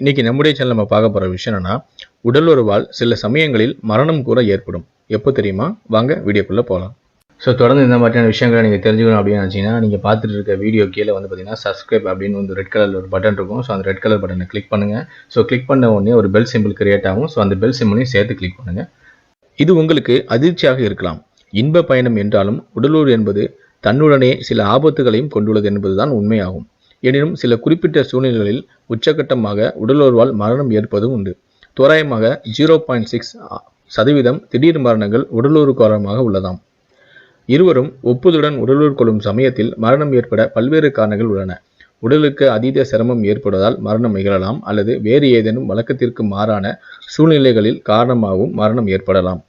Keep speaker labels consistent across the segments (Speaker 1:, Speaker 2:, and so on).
Speaker 1: இன்னைக்கு நம்முடைய சேனல் நம்ம பார்க்க போகிற விஷயம் என்னன்னா உடல் உறவால் சில சமயங்களில் மரணம் கூட ஏற்படும். எப்போ தெரியுமா? வாங்க வீடியோக்குள்ளே போகலாம் ஸோ தொடர்ந்து இந்த மாதிரியான விஷயங்களை நீங்கள் தெரிஞ்சுக்கணும் அப்படின்னு நினச்சிங்கன்னா நீங்கள் பார்த்துட்டு இருக்க வீடியோ கீழே வந்து பார்த்தீங்கன்னா சப்ஸ்கிரைப் அப்படின்னு வந்து ரெட் கலரில் ஒரு பட்டன் இருக்கும். ஸோ அந்த ரெட் கலர் பட்டனை கிளிக் பண்ணுங்கள் ஸோ கிளிக் பண்ண உடனே ஒரு பெல் சிம்பிள் கிரியேட் ஆகும். ஸோ அந்த பெல் சிம்பிளையும் சேர்த்து கிளிக் பண்ணுங்கள் இது உங்களுக்கு அதிர்ச்சியாக இருக்கலாம். இன்ப பயணம் என்றாலும் உடலூர் என்பது தன்னுடனே சில ஆபத்துகளையும் கொண்டுள்ளது என்பதுதான் உண்மையாகும். எனினும் சில குறிப்பிட்ட சூழ்நிலைகளில் உச்சகட்டமாக உடலுறவால் மரணம் ஏற்பதும் உண்டு. தோராயமாக ஜீரோ பாயிண்ட் சிக்ஸ் சதவீதம் திடீர் மரணங்கள் உடலுறு காரணமாக உள்ளதாம். இருவரும் ஒப்புதலுடன் உடலுறவு கொள்ளும் சமயத்தில் மரணம் ஏற்பட பல்வேறு காரணங்கள் உள்ளன. உடலுக்கு அதீத சிரமம் ஏற்படுவதால் மரணம் நிகழலாம் அல்லது வேறு ஏதேனும் வழக்கத்திற்கு மாறான சூழ்நிலைகளில் காரணமாகவும் மரணம் ஏற்படலாம்.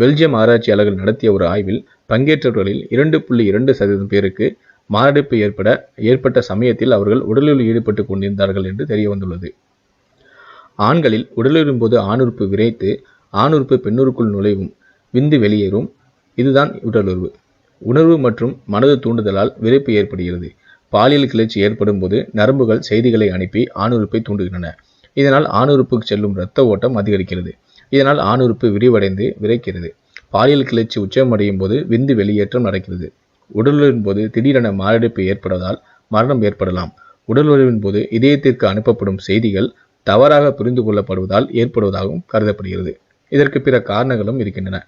Speaker 1: பெல்ஜியம் ஆராய்ச்சியாளர்கள் நடத்திய ஒரு ஆய்வில் பங்கேற்றவர்களில் இரண்டு புள்ளி இரண்டு சதவீதம் பேருக்கு மாரடைப்பு ஏற்பட ஏற்பட்ட சமயத்தில் அவர்கள் உடலில் ஈடுபட்டு கொண்டிருந்தார்கள் என்று தெரிய வந்துள்ளது ஆண்களில் உடலுறும் போது ஆணுறுப்பு விரைத்து ஆணுறுப்பு பெண்ணுறுக்குள் நுழைவும் விந்து வெளியேறும். இதுதான் உடலுறவு. உணர்வு மற்றும் மனது தூண்டுதலால் விரைப்பு ஏற்படுகிறது. பாலியல் கிளர்ச்சி ஏற்படும் போது நரம்புகள் செய்திகளை அனுப்பி ஆணுறுப்பை தூண்டுகின்றன. இதனால் ஆணுறுப்புக்கு செல்லும் இரத்த ஓட்டம் அதிகரிக்கிறது. இதனால் ஆணுறுப்பு விரிவடைந்து விரைக்கிறது. பாலியல் கிளர்ச்சி உச்சமடையும் போது விந்து வெளியேற்றம் நடக்கிறது. உடலுறவின் போது திடீரென மாரடைப்பு ஏற்படுவதால் மரணம் ஏற்படலாம். உடலுறவின் போது இதயத்திற்கு அனுப்பப்படும் செய்திகள் தவறாக புரிந்து கொள்ளப்படுவதால் ஏற்படுவதாகவும் கருதப்படுகிறது. இதற்கு பிற காரணங்களும் இருக்கின்றன.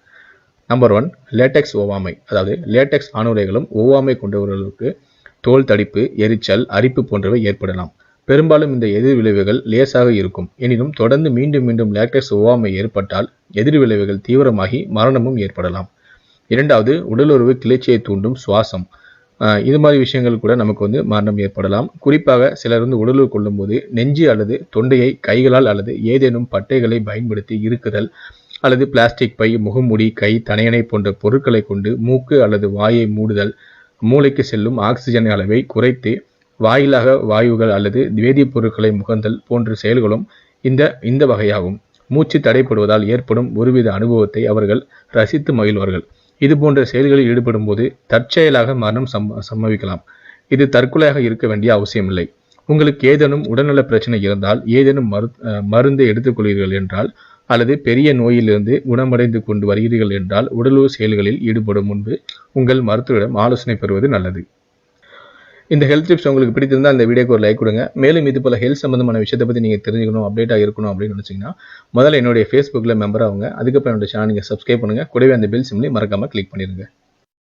Speaker 1: நம்பர் ஒன் லேட்டெக்ஸ் ஒவ்வாமை. அதாவது லேட்டெக்ஸ் ஆணுரைகளும் ஒவ்வாமை கொண்டவர்களுக்கு தோல் தடிப்பு எரிச்சல் அரிப்பு போன்றவை ஏற்படலாம். பெரும்பாலும் இந்த எதிர் விளைவுகள் லேசாக இருக்கும். எனினும் தொடர்ந்து மீண்டும் மீண்டும் லேட்டெக்ஸ் ஒவ்வாமை ஏற்பட்டால் எதிர் விளைவுகள் தீவிரமாகி மரணமும் ஏற்படலாம். இரண்டாவது உடலுறவு கிளர்ச்சியை தூண்டும் சுவாசம். இது மாதிரி விஷயங்கள் கூட நமக்கு வந்து மரணம் ஏற்படலாம். குறிப்பாக சிலர் வந்து உடலுறவு கொள்ளும்போது நெஞ்சு அல்லது தொண்டையை கைகளால் அல்லது ஏதேனும் பட்டைகளை பயன்படுத்தி இருக்குதல் அல்லது பிளாஸ்டிக் பை முகமுடி கை தனையணை போன்ற பொருட்களை கொண்டு மூக்கு அல்லது வாயை மூடுதல் மூளைக்கு செல்லும் ஆக்சிஜன் அளவை குறைத்து வாயிலாக வாயுகள் அல்லது வேதிப்பொருட்களை முகந்தல் போன்ற செயல்களும் இந்த இந்த வகையாகும். மூச்சு தடைப்படுவதால் ஏற்படும் ஒருவித அனுபவத்தை அவர்கள் ரசித்து மகிழ்வார்கள். இது போன்ற செயல்களில் ஈடுபடும் போது தற்செயலாக மரணம் சம்ப சம்பவிக்கலாம். இது தற்கொலையாக இருக்க வேண்டிய அவசியமில்லை. உங்களுக்கு ஏதேனும் உடல்நல பிரச்சனை இருந்தால் ஏதேனும் மரு மருந்தை எடுத்துக்கொள்வீர்கள் என்றால் அல்லது பெரிய நோயிலிருந்து குணமடைந்து கொண்டு வருகிறீர்கள் என்றால் உடலுறவு செயல்களில் ஈடுபடும் முன்பு உங்கள் மருத்துவரிடம் ஆலோசனை பெறுவது நல்லது. இந்த ஹெல்த் டிப்ஸ் உங்களுக்கு பிடித்திருந்தால் இந்த வீடியோக்கு ஒரு லைக் கொடுங்க. மேலும் இது போல் ஹெல்த் சம்பந்தமான விஷயத்தை பற்றி நீங்கள் தெரிஞ்சுக்கணும் அப்டேட்டாக இருக்கணும் அப்படின்னு நினச்சிங்கன்னா முதல்ல என்னுடைய ஃபேஸ்புக்கில் மெம்பர் ஆகுங்க. அதுக்கப்புறம் என்னோட சேனல் நீங்கள் சப்ஸ்கிரைப் பண்ணுங்கள் கூடவே அந்த பெல் சிம்லையும் மறக்காமல் கிளிக் பண்ணிடுங்க